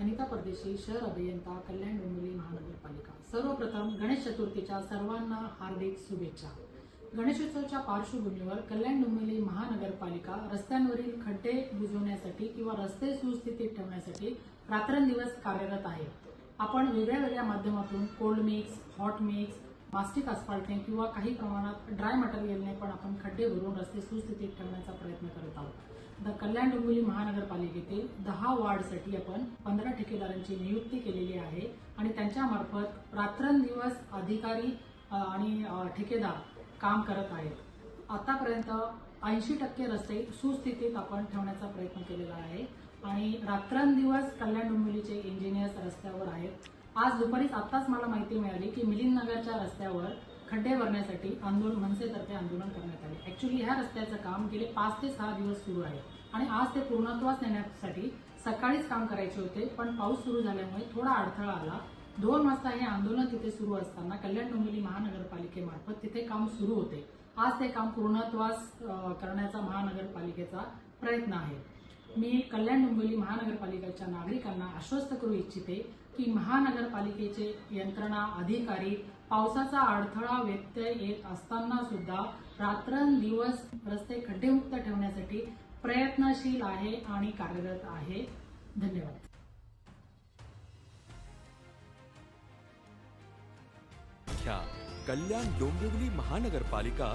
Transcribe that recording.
अनिता परदेशी शहर अभियंता कल्याण डोंबिवली महानगरपालिका. सर्वप्रथम गणेश चतुर्थीच्या सर्वांना हार्दिक शुभेच्छा. गणेशोत्सवाच्या पार्श्वभूमीवर कल्याण डोंबिवली महानगरपालिका रस्त्यांवरील खड्डे बुजवण्यासाठी किंवा रस्ते सुस्थितीत ठेवण्यासाठी रात्रंदिवस कार्यरत आहे. आपण वेगळ्या वेगळ्या माध्यमातून cold mix hot mix mastic अस्फाल्टने किंवा काही प्रमाणात ड्राय मटेरियलने पण आपण खड्डे भरून रस्ते सुस्थितीत ठेवण्याचा प्रयत्न करत आहोत. द कल्याण डोंबिवली महानगरपालिकेतील दहा वार्डसाठी आपण पंधरा ठेकेदारांची नियुक्ती केलेली आहे आणि त्यांच्यामार्फत रात्रंदिवस अधिकारी आणि ठेकेदार काम करत आहेत. आतापर्यंत ऐंशी टक्के रस्ते सुस्थितीत आपण ठेवण्याचा प्रयत्न केलेला आहे आणि रात्रंदिवस कल्याण डोंबिवलीचे इंजिनियर्स रस्त्यावर आहेत. आज दुपारीच आत्ताच मला माहिती मिळाली की मिलिंद नगरच्या रस्त्यावर खड्डे भरण्यासाठी आंदोलन मनसेतर्फे आंदोलन करण्यात आले. ऍक्च्युली ह्या रस्त्याचं काम गेले पाच ते सहा दिवस सुरू आहे. आणि आज ते पूर्णत्वास नेण्यासाठी सकाळीच काम करायचे होते पण पाऊस सुरू झाल्यामुळे थोडा अडथळा आला. दोन वाजता हे आंदोलन तिथे सुरू असताना कल्याण डोंबिवली महानगरपालिकेमार्फत तिथे काम सुरू होते. आज ते काम पूर्णत्वास करण्याचा महानगरपालिकेचा प्रयत्न आहे. मी कल्याण डोंबिवली महानगरपालिकेच्या नागरिकांना आश्वस्त करू इच्छिते की महानगरपालिकेचे यंत्रणा अधिकारी पावसाचा अडथळा व्यत्यय येत असताना सुद्धा रात्रंदिवस रस्ते खड्डेमुक्त ठेवण्यासाठी प्रयत्नशील आहे आणि कार्यरत आहे. धन्यवाद. कल्याण डोंबिवली महानगरपालिका